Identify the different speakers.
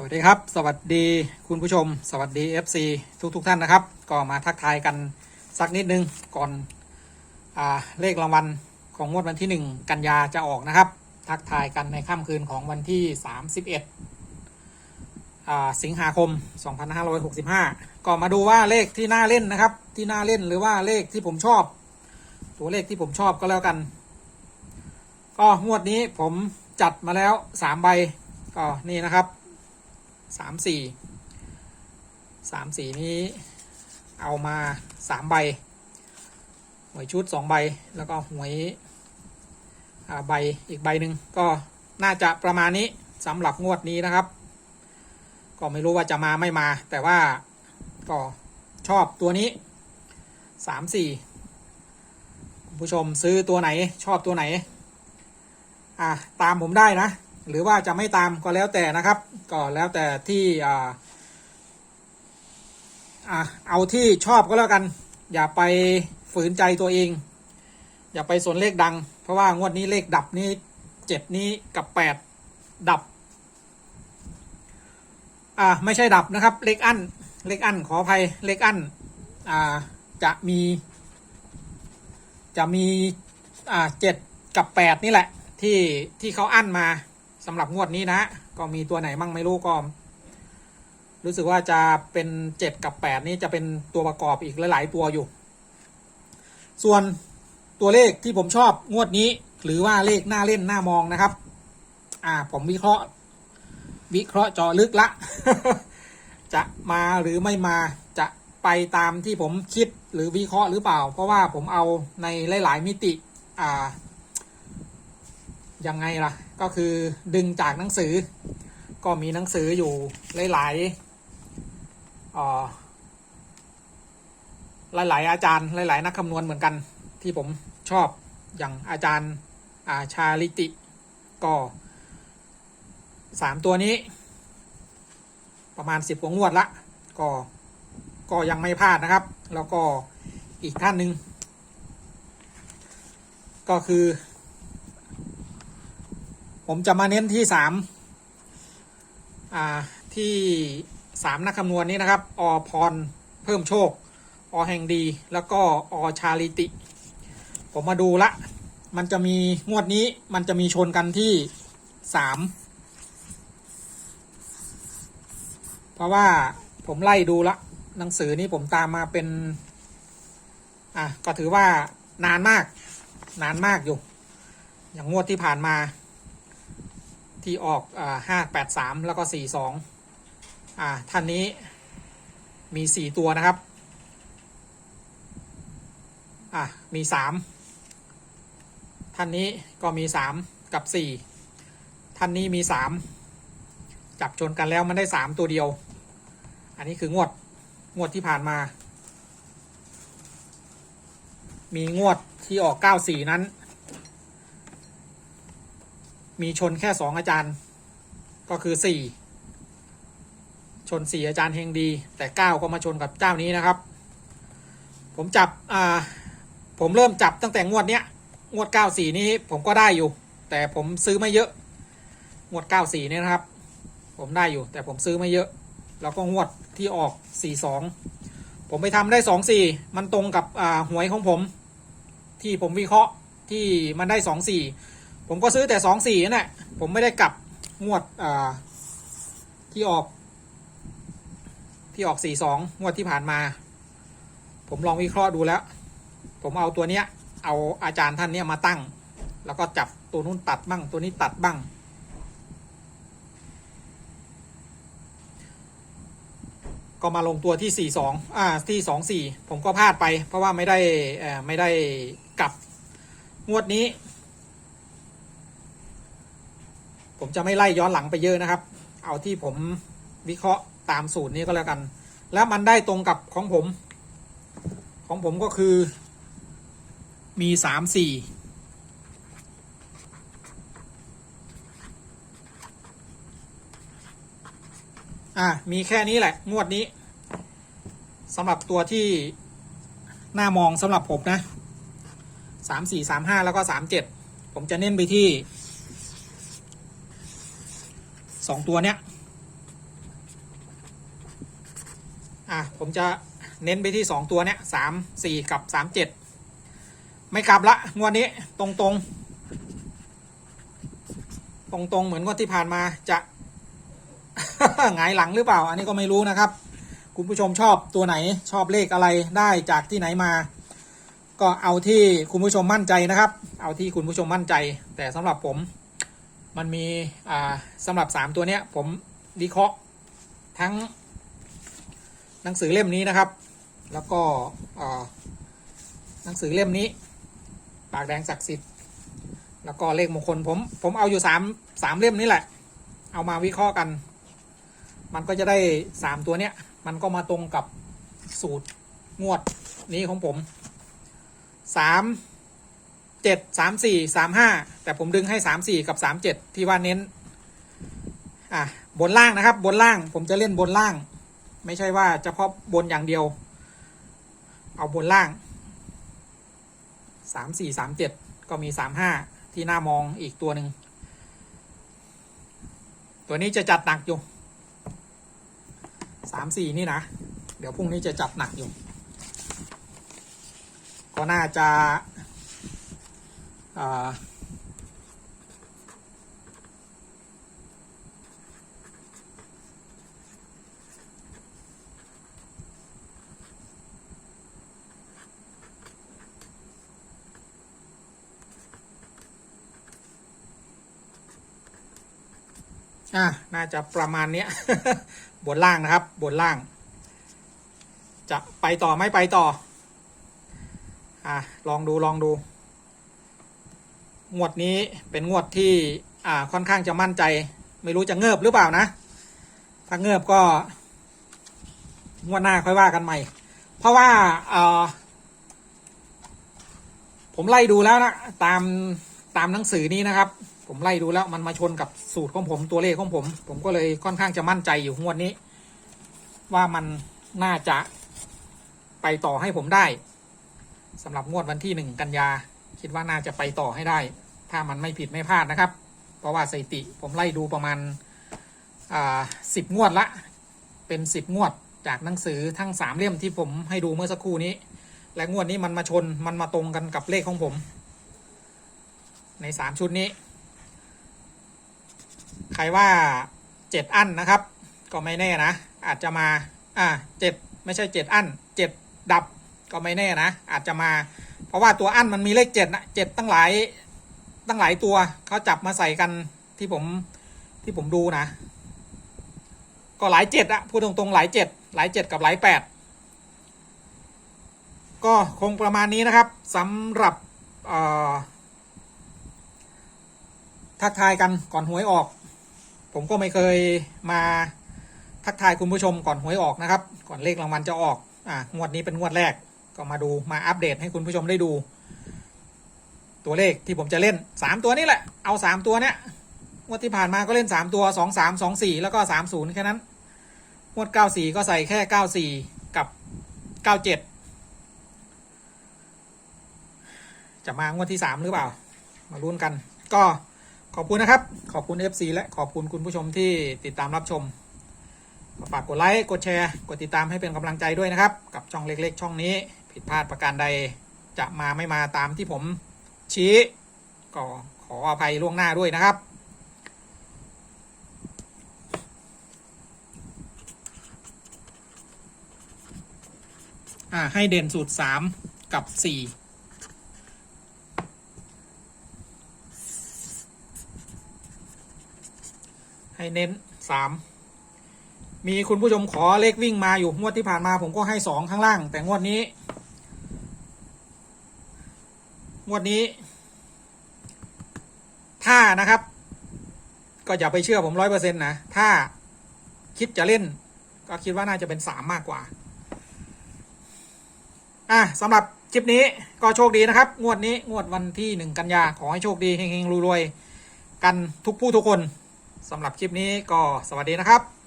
Speaker 1: สวัสดีครับ สวัสดีคุณผู้ชม สวัสดี FC ทุกทุกๆท่านนะครับ ก็มาทักทายกันสักนิดนึงก่อนอเลขรางวัลของงวดวันที่ 1 กันยาจะออกนะครับ ทักทายกันในค่ำคืนของวันที่ 31อ่าสิงหาคม 2565 ก็มาดูว่าเลขที่น่าเล่นนะครับ ที่น่าเล่นหรือว่าเลขที่ผมชอบ ตัวเลขที่ผมชอบก็แล้วกัน ก็งวดนี้ผมจัดมาแล้ว 3 ใบก็นี่นะครับ สามสี่สามสี่นี้เอามาสามใบ หวยชุดสองใบ แล้วก็หวยใบอีกใบหนึ่งก็น่าจะประมาณนี้สำหรับงวดนี้นะครับ ก็ไม่รู้ว่าจะมาไม่มา แต่ว่าก็ชอบตัวนี้สามสี่คุณผู้ชมซื้อตัวไหนชอบตัวไหน อ่าตามผมได้นะ หรือว่าจะไม่ตามก็แล้วแต่นะครับ ก็แล้วแต่ที่อ่าอ่าเอาที่ชอบก็แล้วกัน อย่าไปฝืนใจตัวเอง อย่าไปสนเลขดัง เพราะว่างวดนี้เลขดับนี้เจ็ดนี้กับแปดดับ อ่าไม่ใช่ดับนะครับ เลขอั้นเลขอั้นขออภัยเลขอั้นอ่าจะมี จะมีอ่าเจ็ดกับแปดนี่แหละ ที่ที่เขาอั้นมา สำหรับงวดนี้นะ ก็มีตัวไหนมั่งไม่รู้ก็ รู้สึกว่าจะเป็นเจ็ดกับแปดนี้จะเป็นตัวประกอบอีกหลาย ๆ ตัวอยู่ ส่วนตัวเลขที่ผมชอบงวดนี้ หรือว่าเลขหน้าเล่นหน้ามองนะครับ อ่า ผมวิเคราะห์ วิเคราะห์จาะลึกละ จะมาหรือไม่มาจะไปตามที่ผมคิดหรือวิเคราะห์หรือเปล่า เพราะว่าผมเอาในหลาย ๆ มิติ อ่า ยังไงล่ะ ก็คือดึงจากหนังสือ ก็มีหนังสืออยู่หลายๆหลาย ๆ อาจารย์หลาย ๆ นักคำนวณเหมือนกันที่ผมชอบอย่างอาจารย์อาชาลิติ ก็สามตัวนี้ ประมาณสิบวงวดละก็ก็ยังไม่พลาดนะครับ แล้วก็อีกท่านหนึ่งก็คือ ผมจะมาเน้นที่สามอ่าที่สามนักคำนวณนี้นะครับ อพรเพิ่มโชค อแห่งดี แล้วก็อชาลิติ ผมมาดูละ มันจะมีงวดนี้มันจะมีชนกันที่สามเพราะว่าผมไล่ดูละ หนังสือนี้ผมตามมาเป็น อะก็ถือว่านานมาก นานมากอยู่ อย่างงวดที่ผ่านมา ที่ออกห้าแปดสามแล้วก็สี่สองอ่าท่านนี้มีสี่ตัวนะครับ อะมีสามท่านนี้ก็มีสามกับสี่ท่านนี้มีสามจับชนกันแล้วมันได้สามตัวเดียว อันนี้คืองวดงวดที่ผ่านมา มีงวดที่ออกเก้าสี่นั้น มีชนแค่สองอาจารย์ ก็คือสี่ชนสี่อาจารย์เฮงดี แต่เก้าก็มาชนกับเจ้านี้นะครับ ผมจับอ่าผมเริ่มจับตั้งแต่งวดเนี้ยงวดเก้าสี่นี้ผมก็ได้อยู่ แต่ผมซื้อไม่เยอะ งวดเก้าสี่เนี่ยนะครับ ผมได้อยู่ แต่ผมซื้อไม่เยอะ แล้วก็งวดที่ออกสี่สองผมไปทำได้สองสี่มันตรงกับอ่าหวยของผม ที่ผมวิเคราะห์ที่มันได้สองสี่ ผมก็ซื้อแต่สองสี่นั่นแหละผมไม่ได้กลับงวดอ่าที่ออก ที่ออกสี่สองงวดที่ผ่านมา ผมลองวิเคราะห์ดูแล้ว ผมเอาตัวเนี้ย เอาอาจารย์ท่านเนี้ยมาตั้ง แล้วก็จับตัวนู้นตัดบ้าง ตัวนี้ตัดบ้าง ก็มาลงตัวที่สี่สองอ่าที่สองสี่ผมก็พลาดไป เพราะว่าไม่ได้ไม่ได้กลับงวดนี้ ผมจะไม่ไล่ย้อนหลังไปเยอะนะครับ เอาที่ผมวิเคราะห์ตามสูตรนี้ก็แล้วกัน แล้วมันได้ตรงกับของผม ของผมก็คือ มีสามสี่อ่ามีแค่นี้แหละ งวดนี้สำหรับตัวที่หน่ามองสำหรับผมนะสามสี่สามห้าแล้วก็สามเจ็ดผมจะเน้นไปที่ สองตัวเนี้ยอะผมจะเน้นไปที่สองตัวเนี้ยสามสี่กับสามเจ็ดไม่กลับละงวดนี้ตรงตรงตรงตรงๆเหมือนงวดที่ผ่านมาจะหงายหลังหรือเปล่า อันนี้ก็ไม่รู้นะครับ คุณผู้ชมชอบตัวไหนชอบเลขอะไรได้จากที่ไหนมา ก็เอาที่คุณผู้ชมมั่นใจนะครับ เอาที่คุณผู้ชมมั่นใจ แต่สำหรับผม มันมีอ่าสำหรับ 3 ตัวเนี้ย ผมวิเคราะห์ทั้ง หนังสือเล่มนี้นะครับ แล้วก็หนังสือเล่มนี้ ปากแดงศักดิ์สิทธิ์แล้วก็เลขมงคลผมผมเอาอยู่สามสามเล่มนี้แหละ เอามาวิเคราะห์กัน มันก็จะได้สามตัวเนี้ย มันก็มาตรงกับสูตรงวดนี้ของผมสาม เจ็ดสามสี่สามห้าแต่ผมดึงให้สามสี่กับสามเจ็ดที่ว่าเน้น อะบนล่างนะครับ บนล่างผมจะเล่นบนล่าง ไม่ใช่ว่าเฉพาะบนอย่างเดียว เอาบนล่างสามสี่สามเจ็ดก็มีสามห้าที่หน้ามองอีกตัวหนึ่งตัวนี้จะจัดหนักอยู่สามสี่นี่นะ เดี๋ยวพรุ่งนี้จะจัดหนักอยู่ ก็น่าจะ อะน่าจะประมาณเนี้ย บนล่างนะครับ บนล่าง จะไปต่อไม่ไปต่อ อะลองดูลองดู งวดนี้เป็นงวดที่อ่าค่อนข้างจะมั่นใจ ไม่รู้จะเงิบหรือเปล่านะ ถ้าเงิบก็งวดหน้าค่อยว่ากันใหม่ เพราะว่าอ่อผมไล่ดูแล้วนะตามตามหนังสือนี้นะครับ ผมไล่ดูแล้วมันมาชนกับสูตรของผมตัวเลขของผม ผมก็เลยค่อนข้างจะมั่นใจอยู่งวดนี้ ว่ามันน่าจะไปต่อให้ผมได้สำหรับงวดวันที่หนึ่งกันยา คิดว่าน่าจะไปต่อให้ได้ ถ้ามันไม่ผิดไม่พลาดนะครับ เพราะว่าสถิติผมไล่ดูประมาณอ่าสิบงวดละ เป็นสิบงวดจากหนังสือทั้งสามเล่มที่ผมให้ดูเมื่อสักครู่นี้ และงวดนี้มันมาชนมันมาตรงกันกับเลขของผม ในสามชุดนี้ ใครว่าเจ็ดอันนะครับ ก็ไม่แน่นะ อาจจะมา อ่าเจ็ดไม่ใช่เจ็ดอันเจ็ดดับ ก็ไม่แน่นะ อาจจะมา เพราะว่าตัวอั้นมันมีเลขเจ็ดนะเจ็ดตั้งหลายตั้งหลายตัวเขาจับมาใส่กันที่ผมที่ผมดูนะ ก็หลายเจ็ดอะพูดตรงๆหลายเจ็ดหลายเจ็ดกับหลายแปดก็คงประมาณนี้นะครับสำหรับทักทายกันก่อนหวยออก ผมก็ไม่เคยมาทักทายคุณผู้ชมก่อนหวยออกนะครับ ก่อนเลขรางวัลจะออกอ่างวดนี้เป็นงวดแรก ก็มาดูมาอัปเดตให้คุณผู้ชมได้ดู ตัวเลขที่ผมจะเล่นสามตัวนี้แหละ เอาสามตัวเนี้ยงวดที่ผ่านมาก็เล่นสามตัวสองสามสองสี่แล้วก็สามศูนย์แค่นั้นงวดเก้าสี่ก็ใส่แค่เก้าสี่กับเก้าเจ็ดจะมางวดที่สามหรือเปล่า มาลุ้นกัน ก็ขอบคุณนะครับ ขอบคุณ FC และขอบคุณคุณผู้ชมที่ติดตามรับชมฝากกดไลค์ กดแชร์ กดติดตามให้เป็นกำลังใจด้วยนะครับ กับช่องเล็ก ๆ ช่องนี้ ผิดพลาดประการใดจะมาไม่มาตามที่ผมชี้ ก็ขออภัยล่วงหน้าด้วยนะครับ ให้เด่นสูตรสามกับสี่ให้เน้นสามมีคุณผู้ชมขอเลขวิ่งมาอยู่งวดที่ผ่านมาผมก็ให้สองข้างล่าง แต่งวดนี้ งวดนี้ ถ้านะครับ ก็อย่าไปเชื่อผมร้อยเปอร์เซ็นต์นะ ถ้าคิดจะเล่น ก็คิดว่าน่าจะเป็นสามมากกว่า อะสำหรับคลิปนี้ก็โชคดีนะครับ งวดนี้งวดวันที่หนึ่งกันยา ขอให้โชคดีเฮงๆรวยๆกันทุกผู้ทุกคนสำหรับคลิปนี้ก็สวัสดีนะครับ